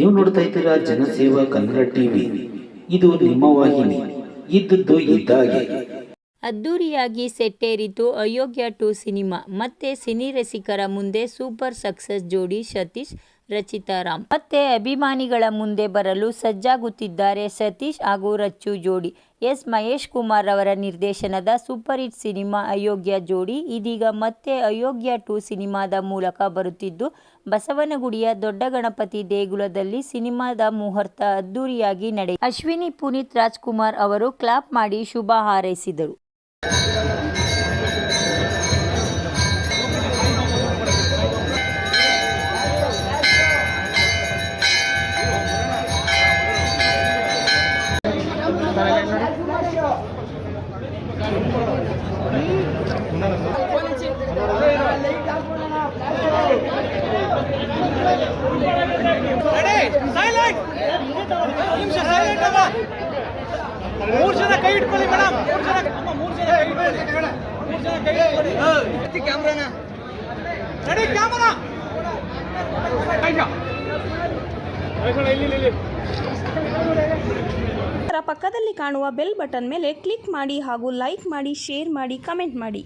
ನೀವು ನೋಡ್ತಾ ಇದ್ದೀರಾ ಜನಸೇವಾ ಕನ್ನಡ ಟಿವಿ. ಇದು ನಿಮ್ಮ ವಾಹಿನಿ. ಇದ್ದದ್ದು ಇದ್ದಾಗೆ. ಅದ್ದೂರಿಯಾಗಿ ಸೆಟ್ಟೇರಿತು ಅಯೋಗ್ಯ ಟು ಸಿನಿಮಾ. ಮತ್ತೆ ಸಿನಿ ರಸಿಕರ ಮುಂದೆ ಸೂಪರ್ ಸಕ್ಸಸ್ ಜೋಡಿ ಸತೀಶ್ ರಚಿತಾ ರಾಮ್ ಮತ್ತೆ ಅಭಿಮಾನಿಗಳ ಮುಂದೆ ಬರಲು ಸಜ್ಜಾಗುತ್ತಿದ್ದಾರೆ ಸತೀಶ್ ಹಾಗೂ ರಚ್ಚು ಜೋಡಿ. ಎಸ್ ಮಹೇಶ್ ಕುಮಾರ್ ಅವರ ನಿರ್ದೇಶನದ ಸೂಪರ್ ಹಿಟ್ ಸಿನಿಮಾ ಅಯೋಗ್ಯ ಜೋಡಿ ಇದೀಗ ಮತ್ತೆ ಅಯೋಗ್ಯ ಟು ಸಿನಿಮಾದ ಮೂಲಕ ಬರುತ್ತಿದ್ದು, ಬಸವನಗುಡಿಯ ದೊಡ್ಡ ಗಣಪತಿ ದೇಗುಲದಲ್ಲಿ ಸಿನಿಮಾದ ಮುಹೂರ್ತ ಅದ್ದೂರಿಯಾಗಿ ನಡೆ ಅಶ್ವಿನಿ ಪುನೀತ್ ರಾಜ್ಕುಮಾರ್ ಅವರು ಕ್ಲಾಪ್ ಮಾಡಿ ಶುಭ ಹಾರೈಸಿದರು. ಮೂರು ಜನ ಕೈ ಇಟ್ಕೊಳ್ಳಿ ಮೇಡಮ್ ಮೂರು ಜನ ಅಮ್ಮ ಮೂರು ಜನ ಕೈ ಇಟ್ಕೊಳ್ಳಿ ಮೂರು ಜನ ಕೈ ಇಟ್ಕೊಳ್ಳಿ ಕ್ಯಾಮ್ರಾನ ರೆಡಿ ಕ್ಯಾಮ್ರಾ ಅದರ ಪಕ್ಕದಲ್ಲಿ ಕಾಣುವ ಬೆಲ್ ಬಟನ್ ಮೇಲೆ ಕ್ಲಿಕ್ ಮಾಡಿ ಹಾಗೂ ಲೈಕ್ ಮಾಡಿ ಶೇರ್ ಮಾಡಿ ಕಮೆಂಟ್ ಮಾಡಿ.